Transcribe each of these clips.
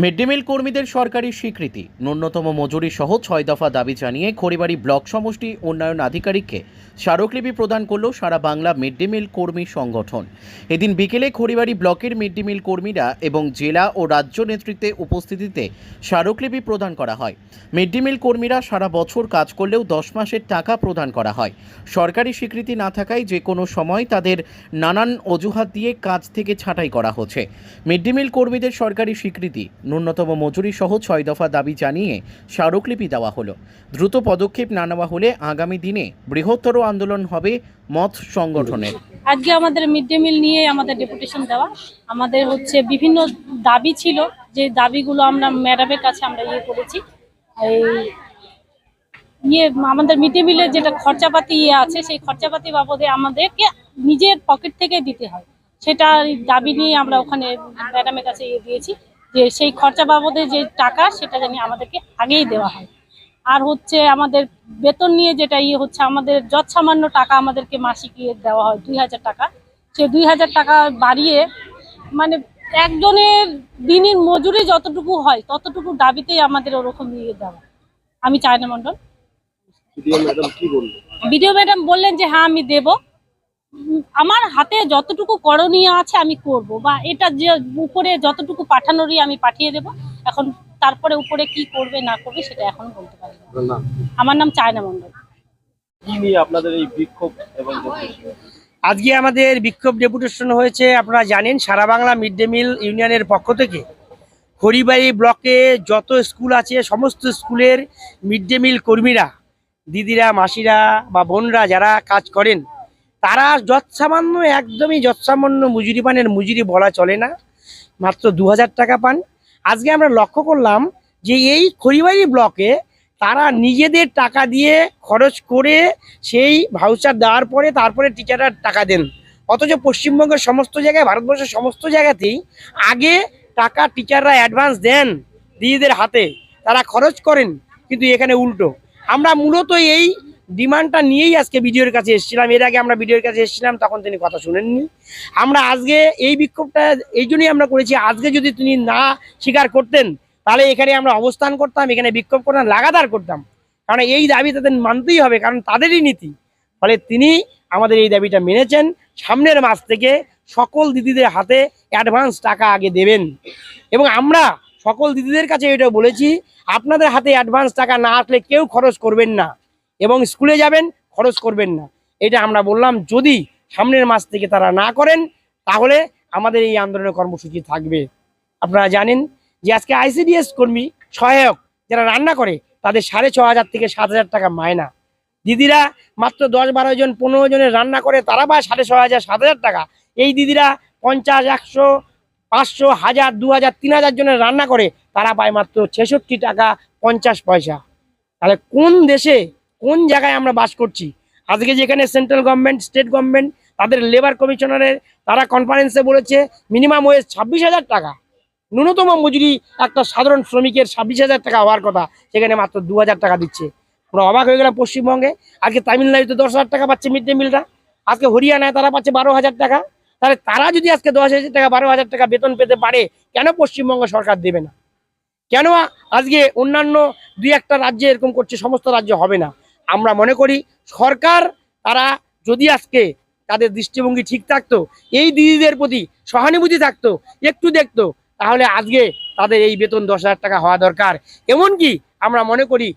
Mid day মিল কর্মীদের সরকারি স্বীকৃতি। ন্যূনতম মজুরি সহ ছয় দফা দাবি জানিয়ে খড়িবাড়ি ব্লক সমষ্টি উন্নয়ন আধিকারিককে স্মারকলিপি প্রদান করল সারা বাংলা মিড ডে মিল কর্মী সংগঠন। এদিন বিকেলে খড়িবাড়ি ব্লকের মিড ডে মিল কর্মীরা এবং জেলা ও রাজ্য নেতৃত্বে উপস্থিতিতে স্মারকলিপি প্রদান করা হয়। মিড ডে মিল কর্মীরা সারা বছর কাজ করলেও দশ মাসের টাকা প্রদান করা হয়। সরকারি স্বীকৃতি না থাকায় যে কোনো সময় তাদের নানান অজুহাত দিয়ে কাজ থেকে ছাঁটাই করা হচ্ছে। মিড ডে মিল কর্মীদের সরকারি স্বীকৃতি ন্যূনতম মজুরি সহ ছয় দফা দাবি জানিয়ে স্মারকলিপি দেওয়া হলো। দ্রুত পদক্ষেপ না নেওয়া হলে আগামী দিনে বৃহত্তর আন্দোলন হবে মত সংগঠনের। আজকে আমাদের মিড ডে মিল নিয়ে আমাদের ডেপুটেশন দেওয়া। আমাদের হচ্ছে বিভিন্ন দাবি ছিল যে দাবিগুলো আমরা ম্যাডামের কাছে আমরা ইয়ে করেছি। ইয়ে আমাদের মিড ডে মিলের যেটা খরচাপাতি ইয়ে আছে, সেই খরচাপাতি বাবদে আমাদেরকে নিজের পকেট থেকে দিতে হয়। সেটা দাবি নিয়ে আমরা ওখানে ম্যাডামের কাছে ইয়ে দিয়েছি। যে সেই খরচা বাবদে যে টাকা সেটা জানি আমাদেরকে আগেই দেওয়া হয়। আর হচ্ছে আমাদের বেতন নিয়ে যেটা ইয়ে হচ্ছে আমাদের যৎসামান্য টাকা আমাদেরকে মাসিক ইয়ে দেওয়া হয় দুই হাজার টাকা। সে দুই হাজার টাকা বাড়িয়ে মানে একজনের দিনের মজুরি যতটুকু হয় ততটুকু দাবিতেই আমাদের ওরকম ইয়ে দেওয়া। আমি চায়না মণ্ডল। বিডিও ম্যাডাম বললেন যে হ্যাঁ আমি দেব। আমার হাতে যতটুকু করণীয় আছে আমি করব বা এটা যে উপরে যতটুকু পাঠানোরই আমি পাঠিয়ে দেব এখন তারপরে উপরে কি করবে না করবে সেটা এখন বলতে পারব না। আমার নাম চায়না মন্ডল আপনাদের এই বিক্ষোভ এবং আজকে আমাদের বিক্ষোভ ডেপুটেশন হয়েছে আপনারা জানেন সারা বাংলা মিড ডে মিল ইউনিয়নের পক্ষ থেকে। খড়িবাড়ি ব্লকে যত স্কুল আছে সমস্ত স্কুলের মিড ডে মিল কর্মীরা দিদিরা মাসিরা বা বোনরা যারা কাজ করেন তারা যৎসামান্য, একদমই যৎসামান্য মজুরি পানের মজুরি বলা চলে না। মাত্র দু হাজার টাকা পান। আজকে আমরা লক্ষ্য করলাম যে এই খড়িবাড়ি ব্লকে তারা নিজেদের টাকা দিয়ে খরচ করে সেই ভাউচার দেওয়ার পরে তারপরে টিচাররা টাকা দেন। অথচ পশ্চিমবঙ্গের সমস্ত জায়গায়, ভারতবর্ষের সমস্ত জায়গাতেই আগে টাকা টিচাররা অ্যাডভান্স দেন দিদিদের হাতে। তারা খরচ করেন, কিন্তু এখানে উল্টো। আমরা মূলত এই ডিমান্ডটা নিয়েই আজকে ভিডিওর কাছে এসেছিলাম। এর আগে আমরা ভিডিওর কাছে এসেছিলাম, তখন তিনি কথা শুনেননি। আমরা আজকে এই বিক্ষোভটা, এই জন্যই আমরা করেছি, আজকে যদি তিনি না স্বীকার করতেন, তাহলে এখানে আমরা অবস্থান করতাম, এখানে বিক্ষোভ করতাম, লাগাতার করতাম। কারণ এই দাবি তাদের মানতেই হবে, কারণ তাদেরই নীতি। ফলে তিনি আমাদের এই দাবিটা মেনেছেন। সামনের মাস থেকে সকল দিদিদের হাতে অ্যাডভান্স টাকা আগে দেবেন। এবং আমরা সকল দিদিদের কাছে এটা বলেছি, আপনাদের হাতে অ্যাডভান্স টাকা না আসলে কেউ খরচ করবেন না। এবং স্কুলে যাবেন, খরচ করবেন না। এটা আমরা বললাম, যদি সামনের মাস থেকে তারা না করেন, তাহলে আমাদের এই আন্দোলনের কর্মসূচি থাকবে। আপনারা জানেন যে আজকে আইসিডিএস কর্মী সহায়ক যারা রান্না করে, তাদের সাড়ে ছ হাজার থেকে সাত হাজার টাকা মায়না দিদিরা মাত্র দশ বারো জন, পনেরো জনের রান্না করে, তারা পায় সাড়ে ছ হাজার, সাত হাজার টাকা। এই দিদিরা পঞ্চাশ, একশো, পাঁচশো, হাজার, দু হাজার, তিন হাজার জনের রান্না করে, তারা পায় মাত্র ছেষট্টি টাকা পঞ্চাশ পয়সা। তাহলে কোন দেশে কোন জায়গায় আমরা বাস করছি? আজকে যেখানে সেন্ট্রাল গভর্নমেন্ট, স্টেট গভর্নমেন্ট, তাদের লেবার কমিশনারের তারা কনফারেন্সে বলেছে মিনিমাম ওয়েজ ছাব্বিশ হাজার টাকা। ন্যূনতম মজুরি একটা সাধারণ শ্রমিকের ছাব্বিশ হাজার টাকা হওয়ার কথা, সেখানে মাত্র দু হাজার টাকা দিচ্ছে। আমরা অবাক হয়ে গেলাম পশ্চিমবঙ্গে। আজকে তামিলনাড়ুতে দশ হাজার টাকা পাচ্ছে মিড ডে মিলটা আজকে হরিয়ানায় তারা পাচ্ছে বারো হাজার টাকা। তাহলে তারা যদি আজকে দশ হাজার টাকা, বারো হাজার টাকা বেতন পেতে পারে, কেন পশ্চিমবঙ্গ সরকার দেবে না? কেন আজকে অন্যান্য দুই একটা রাজ্যে এরকম করছে, সমস্ত রাজ্য হবে না? আমরা মনে করি সরকার, তারা যদি আজকে তাদের দৃষ্টিভঙ্গি ঠিক থাকতো, এই দিদিদের প্রতি সহানুভূতি থাকতো, একটু দেখতো, তাহলে আজকে তাদের এই বেতন দশ হাজার টাকা হওয়া দরকার। এমনকি আমরা মনে করি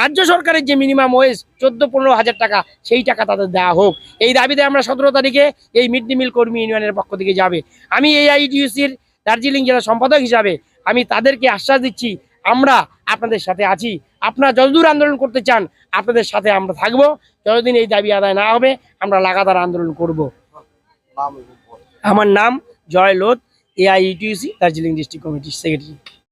রাজ্য সরকারের যে মিনিমাম ওয়েজ চোদ্দ পনেরো হাজার টাকা, সেই টাকা তাদের দেওয়া হোক। এই দাবিতে আমরা সতেরো তারিখে এই মিড ডে মিল কর্মী ইউনিয়নের পক্ষ থেকে যাবে। আমি এই আইডিউসির দার্জিলিং জেলা সম্পাদক হিসাবে আমি তাদেরকে আশ্বাস দিচ্ছি, আমরা আপনাদের সাথে আছি। আপনারা যতদূর আন্দোলন করতে চান আপনাদের সাথে আমরা থাকব। যতদিন এই দাবি আদায় না হবে আমরা লাগাতার আন্দোলন করব। আমার নাম জয় লোধ এআইইটিউসি দার্জিলিং ডিস্ট্রিক্ট কমিটির সেক্রেটারি